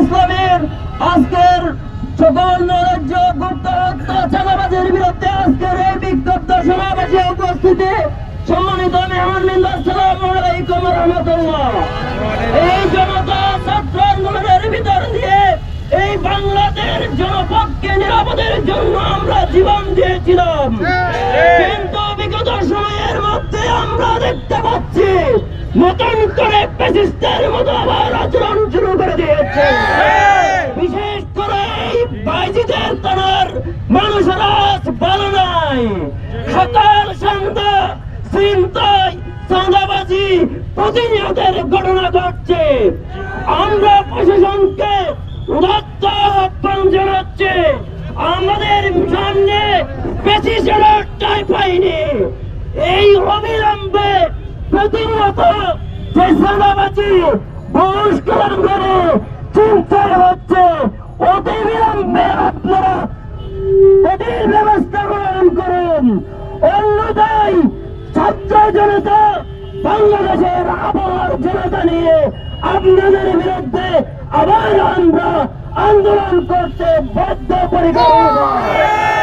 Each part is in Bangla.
ইসলামের আজকের সকল নৈরাজ্য গুপ্ত হত্যা চাঁদাবাজের বিরুদ্ধে আজকের এই বিক্ষুব্ধ সমাবেশে উপস্থিতি সম্মানিত মেহমান আসসালামু আলাইকুম রহমতুল্লাহ। এই জনতা ছাত্র আন্দোলনের ভিতর দিয়ে এই বাংলাদেশ জনপক্ষে নিরাপদের জন্য আমরা জীবন দিয়েছিলাম। কিন্তু বিগত সময়ের মধ্যে আমরা দেখতে পাচ্ছি নতুন করে পেসিস্টের মতো আবার আচরণ শুরু করে দিয়েছে। বিশেষ করে এই বাইজিদের তার মানুষেরা আজ ভালো নাই। সকাল সন্ধ্যা চিন্তায় চাঁদাবাজি প্রতিনিয়তের ঘটনা ঘটছে। আমরা প্রশাসনকে উদাত্ত আহ্বান জানাচ্ছে আমাদের সামনে বেশি টাই পাইনি। এই অবিলম্বে প্রতিনিয়ত যে চাঁদাবাজি বহিষ্কার করে চিন্তায় হচ্ছে অতি বিলম্বে আপনারা এটির ব্যবস্থা গ্রহণ করুন। অন্যথায় ছাত্র জনতা, বাংলাদেশের আবহাওয়ার জনতা নিয়ে আপনাদের বিরুদ্ধে আবার আমরা আন্দোলন করতে বাধ্য পরিকল্পনা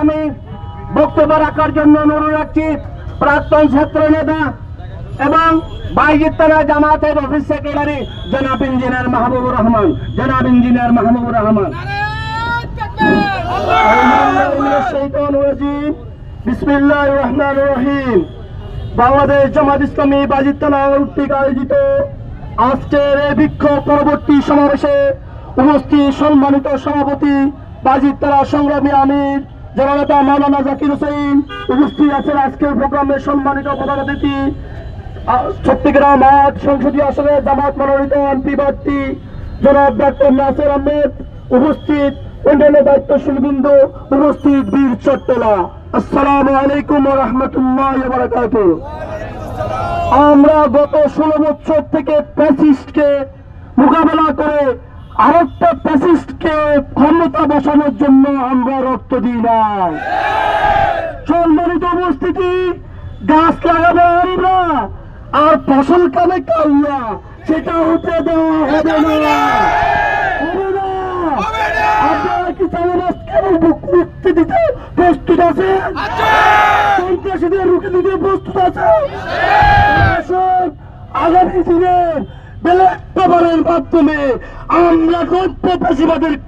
আমি বক্তব্য রাখার জন্য অনুরোধ রাখছি প্রাক্তন ছাত্র নেতা এবং বাইজিত্তারা জামাতের অফিস সেক্রেটারি জনাব ইঞ্জিনিয়ার মাহবুবুর রহমান। জনাব ইঞ্জিনিয়ার মাহবুবুর রহমান। রহমান রহিম। বাংলাদেশ আজকের পরবর্তী সমাবেশে উপস্থিত সম্মানিত সভাপতি বাজিত্তারা সংগ্রামী আমির, জননেতা মাওলানা জাকির হোসেন উপস্থিত আছেন আজকের প্রোগ্রামের সম্মানিত প্রধান অতিথি। চট্টগ্রাম মাঠ সংসদীয় আসনে জামাত মনোনীত এমপি প্রার্থী জনাব ডাক্তার নাসির আহমেদ উপস্থিত। অন্যান্য দায়িত্বশীল বিন্দু উপস্থিত বীর চট্টলা। আসসালামু আলাইকুম রহমতুল্লাহ আমরা গত ষোলো বছর থেকে প্যাসিস্টকে মোকাবেলা করে আরেকটা প্যাসিস্টকে ক্ষমতা বসানোর জন্য আমরা রক্ত দিই না সম্মানিত উপস্থিতি, গাছ লাগাবো আমরা আর ফসল কামে কাল্লা সেটা হতে দেওয়া হবে না। হবে না। আপনারা কি চালাবাসকে মুক্তি দিতে প্রস্তুত আছেন সন্ত্রাসীদের রুখে দিতে প্রস্তুত আছেন আগামী দিনের ব্যালট পেপারের মাধ্যমে আমরা গল্প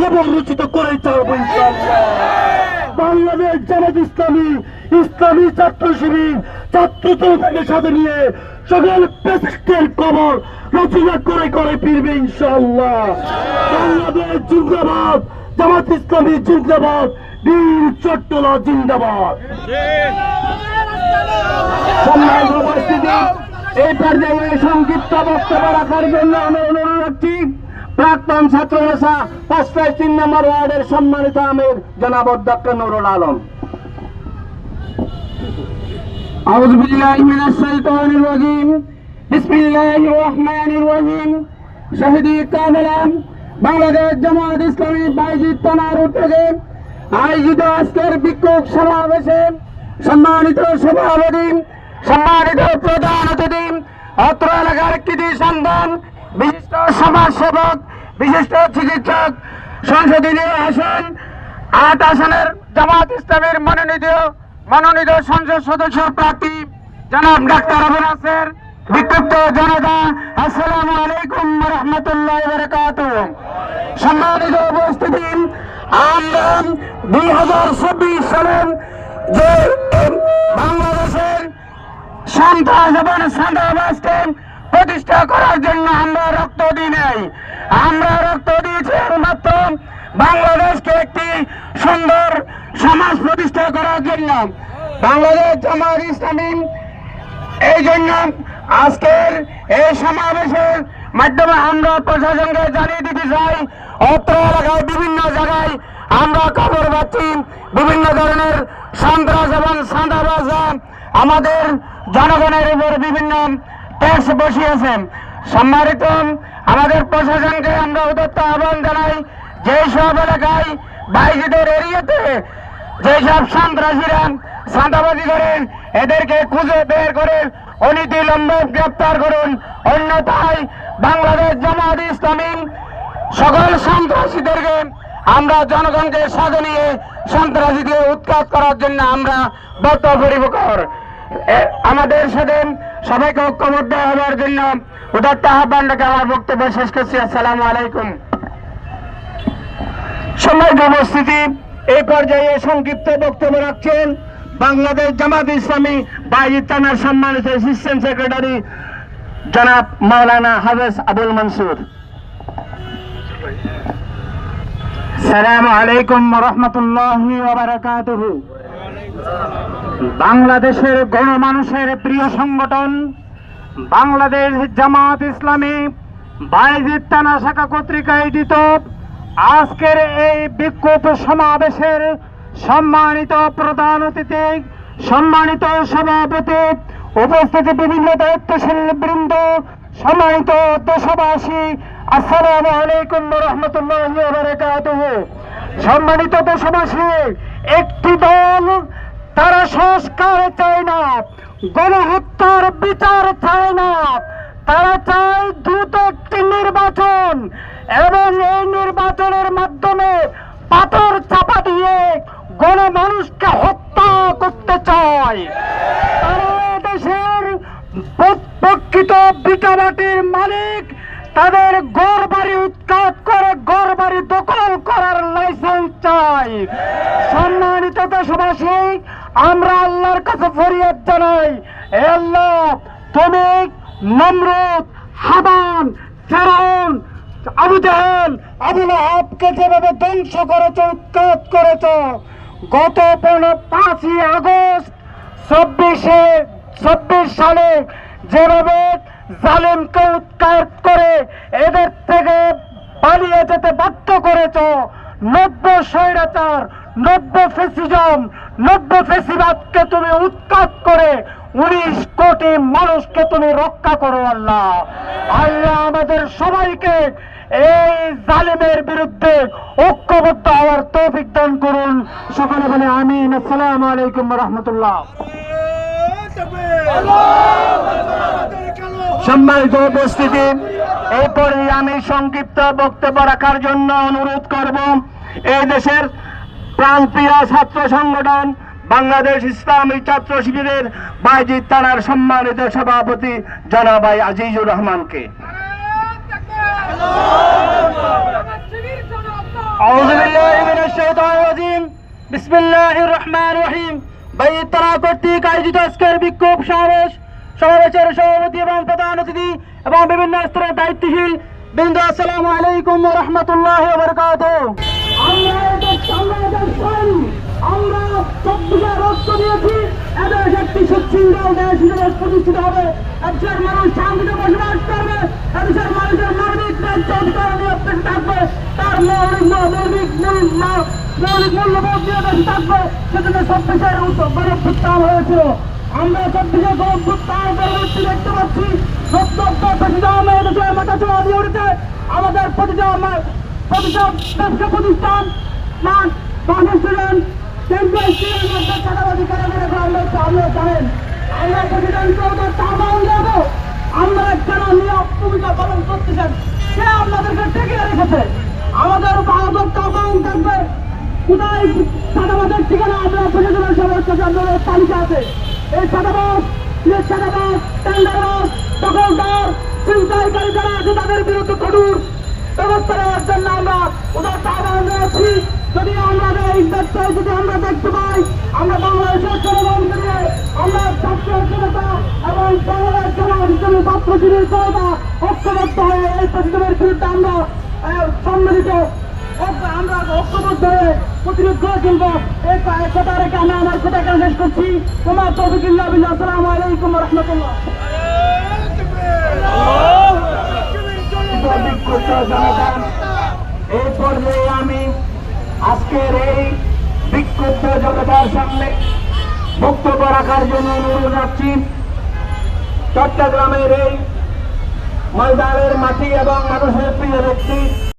কবর রচিত করে চালাবো বাংলাদেশ জামাত ইসলামী ইসলামী ছাত্র শিবির ছাত্র জনতাকে সাথে নিয়ে সকল পেশিস্টের কবর রচনা করে করে ফিরবে ইনশাআল্লাহ। বাংলাদেশ জিন্দাবাদ। জামাত ইসলামী জিন্দাবাদ বীর চট্টলা জিন্দাবাদ সম্মানিত উপস্থিতি এই পর্যায়ে সংক্ষিপ্ত বক্তব্য রাখার জন্য আমি অনুরোধ রাখছি প্রাক্তন ছাত্র নেতা পাঁচটায় তিন নম্বর ওয়ার্ডের সম্মানিত আমির জনাব অধ্যক্ষ নুরুল আলম أعوذ بالله من الشيطان الرجيم بسم الله الرحمن الرحيم শহীদি কামলাম বাংলাদেশ জামাত ইসলামী বাইজিৎ থানার উদ্যোগে আয়োজিত আজকের বিক্ষোভ সমাবেশে সম্মানিত সভাপতি, সম্মানিত প্রধান অতিথি, অত্র এলাকার কৃতি সন্ধান বিশিষ্ট সমাজসেবক, বিশিষ্ট চিকিৎসক, সংসদীয় আসন, আট আসনের জামাত ইসলামের মনোনীত মনোনীত সংসদ সদস্য প্রার্থী জনাব ডাক্তার আবু নাসের বিক্ষুব্ধ জনতা, আসসালামু আলাইকুম রহমতুল্লাহ বরকাত সম্মানিত উপস্থিতি, আমরা দুই হাজার চব্বিশ সালের যে বাংলাদেশের সন্ত্রাস এবং সন্ত্রাসবাদকে প্রতিষ্ঠা করার জন্য আমরা রক্ত দিই নাই। আমরা রক্ত দিয়েছি একমাত্র বাংলাদেশকে একটি সুন্দর সমাজ প্রতিষ্ঠা করার জন্য। বাংলাদেশ জামাত ইসলামী, এই জন্য আজকের এই সমাবেশের মাধ্যমে আমরা প্রশাসনকে জানিয়ে দিতে চাই, অত্র এলাকায় বিভিন্ন জায়গায় আমরা খবর পাচ্ছি, বিভিন্ন ধরনের সন্ত্রাস এবং সান্দাবাজ আমাদের জনগণের উপর বিভিন্ন ট্যাক্স বসিয়েছেন সম্মানিত, আমাদের প্রশাসনকে আমরা উদত্ত আহ্বান জানাই, যেই সব এলাকায় বাইজিদের এরিয়াতে যেসব সন্ত্রাসীরা সাঁতাবাজি করেন এদেরকে খুঁজে বের করে অনীতি লম্বে গ্রেপ্তার করুন। অন্যথায় বাংলাদেশ জামাত ইসলামী সকল সন্ত্রাসীদেরকে আমরা জনগণকে সাথে নিয়ে সন্ত্রাসীকে উৎখাত করার জন্য আমরা বদ্ধপরিবকর আমাদের সাথে সবাইকে ঐক্যবদ্ধ হওয়ার জন্য উদাত্ত আহ্বান আমার বক্তব্য শেষ করছি। আসসালামু আলাইকুম। সম্মানিত উপস্থিতি, এই পর্যায়ে সংক্ষিপ্ত বক্তব্য রাখছেন বাংলাদেশ জামাত ইসলামী বাইজিদ থানার সম্মানিত অ্যাসিস্ট্যান্ট সেক্রেটারি জনাব মাওলানা হাফেজ আবুল মনসুর সালাম আলাইকুম রহমতুল্লাহ বারাকাতুহু বাংলাদেশের গণমানুষের প্রিয় সংগঠন, বাংলাদেশ জামাত ইসলামী বাইজিদ থানা শাখা কর্তৃক আয়োজিত আজকের এই বিক্ষোভ সমাবেশের সম্মানিত প্রধান অতিথি সম্মানিত সভাপতি, উপস্থিতি বিভিন্ন দায়িত্বশীল বৃন্দ, সম্মানিত দেশবাসী, আসসালামু আলাইকুম রহমতুল্লাহ সম্মানিত দেশবাসী, একটি দল তারা সংস্কার চায় না, গণহত্যার বিচার চায় না। তারা চায় দ্রুত একটি নির্বাচন এবং এই নির্বাচনের মাধ্যমে পাথর চাপা দিয়ে গণমানুষকে হত্যা করতে চায় তারা দেশের প্রকৃত বিটাবাটির মালিক তাদের গড় বাড়ি উৎখাত করে গড় বাড়ি দখল করার লাইসেন্স চাই। সম্মানিত দেশবাসী, আমরা আল্লাহর কাছে ফরিয়াদ জানাই আল্লাহ, তুমি নমরুদ, হাবান, ফেরাউন, আবু জাহাল আবুল আহাবকে যেভাবে ধ্বংস করেছ, উৎখাত করেছ, গত পনেরো পাঁচই আগস্ট চব্বিশে চব্বিশ সালে যেভাবে জালিমকে উৎখাত করে এদের থেকে পালিয়ে যেতে বাধ্য করেছ। নব্য স্বৈরাচার, নব্য ফেসিজম, নব্য ফেসিবাদকে তুমি উৎখাত করে উনিশ কোটি মানুষকে তুমি রক্ষা করো আল্লাহ। আল্লাহ আমাদের সবাইকে এই জালিমের বিরুদ্ধে ঐক্যবদ্ধ হওয়ার তৌফিক দান করুন। সকলে বলে আমিন। আসসালামু আলাইকুম রহমতুল্লাহ। সম্মানিত উপস্থিতি এরপরে আমি সংক্ষিপ্ত বক্তব্য রাখার জন্য অনুরোধ করব, এই দেশের প্রাণপ্রিয়া ছাত্র সংগঠন বাংলাদেশ ইসলামী ছাত্র শিবিরের বাইজি তারার সম্মানিত সভাপতি জনাবাই আজিজুর রহমানকে। বিসমিল্লাহির রহমানির রহিম। বাইজিৎ তারা কর্তৃক আয়োজিত আজকের বিক্ষোভ সমাবেশ সমাবেশের সভাপতি এবং প্রধান অতিথি এবং বিভিন্ন স্তরের দায়িত্বশীল বৃন্দ, আসসালামু আলাইকুম রাহমাতুল্লাহি ওয়া বারাকাতুহু। আমরা এদের সামনে এদের সই আমরা চব্বিশে রক্ত দিয়েছি, এদের একটি সুশৃঙ্খল দেশ হিসেবে প্রতিষ্ঠিত হবে। এদেশের মানুষ শান্তিতে বসবাস করবে, এদেশের মানুষের মানবিক ন্যায্য অধিকার তার মৌলিক মৌলিক মূল মৌলিক মূল্যবোধ নিয়ে থাকবে। সেজন্য চব্বিশের গণভ্যুত্থান হয়েছিল। আমরা চব্বিশে গণভ্যুত্থান পরবর্তী দেখতে পাচ্ছি। সত্য প্রেসিডেন্ট এদেশের মাথা চড়া আমাদের প্রতিটা প্রতিসব ব্যবসা প্রতিষ্ঠান। স্মার্ট ফাউন্ডেশন কেন্দ্রীয় স্কুলের আমরা আমরা ওদের আহ্বান দেবো। আমরা কেন নিয়োগ ভূমিকা পালন করতেছেন। সে আমাদেরকে টেকে রেখেছে। আমাদের ভারত আহ্বান থাকবে। কোথায়? চাঁদাবাজের ঠিকানা আমরা প্রশাসনের সবার কাছে তালিকা আছে। এই চাঁদাবাজ যে চাঁদাবাজ টেন্ডারবাজ দখলদার চিন্তাইকারী যারা আছে, তাদের বিরুদ্ধে কঠোর ব্যবস্থা নেওয়ার জন্য আমরা ওদের আহ্বান জানাচ্ছি। যদি আমরা এই দেখতে যদি আমরা দেখতে পাই, আমরা বাংলাদেশের জনগণকে নিয়ে আমরা ছাত্র জনতা এবং বাংলাদেশ জনগণ হিসেবে ছাত্রজীবীর জনতা ঐক্যবদ্ধ হয়ে এই প্রতিযোগের বিরুদ্ধে আমরা সম্মিলিত আমরা ঐক্যবদ্ধ হয়ে প্রতিরোধ করে তুলবো। এই কথা রেখে আমি আমার কথা এখানে শেষ করছি? তোমার তৌফিকুল্লাহ বিল্লাহ। আসসালামু আলাইকুম রহমতুল্লাহ। এই পর্যায়ে আমি আজকের এই বিক্ষুব্ধ জনতার সামনে বক্তব্য রাখার জন্য অনুরোধ রাখছি। চট্টগ্রামের এই ময়দানের মাটি এবং মানুষের প্রিয় ব্যক্তি